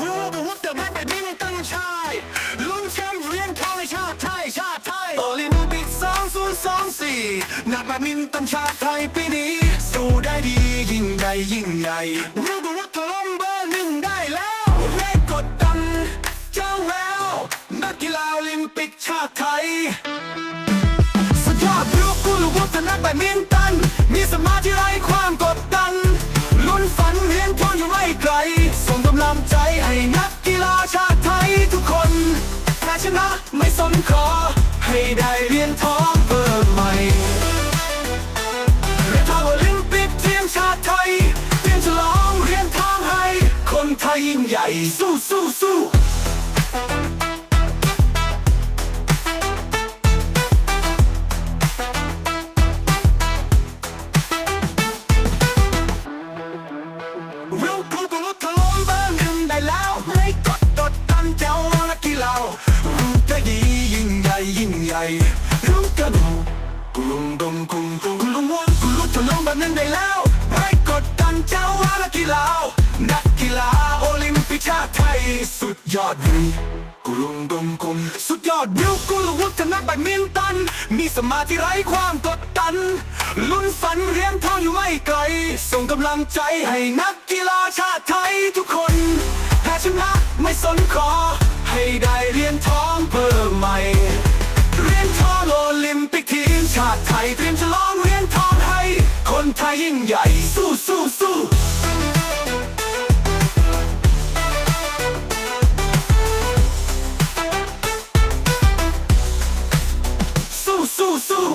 World of Water แบดมินตันชายลุ้นแชมป์เหรียญทองให้ชาติไทยชาติไทยโอลิมปิก2024นักแบดมินตันชาติไทยปีนี้ สู้ได้ดียิ่งใหญ่ยิ่งใหญ่ World of Water ล้มเบอร์หนึ่งได้แล้วแรงกดดันเจ้าแววนักกีฬาโอลิมปิกชาติไทยสุดยอดลูกกูลูกวัฒนแบดมิน ให้ได้เหรียญทองเพิ่มใหม่เหรียญทองโอลิมปิกทีมชาติไทยเตรียมฉลองเหรียญทองให้ คนไทยยิ่งใหญ่สู้สู้สู้ ใหญ่รู้กันกุลุงดงกุงกุงกุลุงวนกุลุถล่มเบอร์หนึ่งได้แล้วไม่กดดันเจ้านักกีฬานักกีฬาโอลิมปิกชาติไทยสุดยอดวิวกุลุงดงกุงสุดยอดวิวกุลุวุฒนักแบดมินตัน มีสมาธิไร้ความกดดัน ลุ้นฝันเรียญทองอยู่ไม่ไกล ส่งกำลังใจให้นักกีฬาชาติไทยทุกคนแพ้ชนะไม่สนขอให้ได้เรียญทองเพิ่มาติไทยเตรียมฉลองเหรียญทองให้ คนไทยยิ่งใหญ่สู้สู้สู้สู้สู้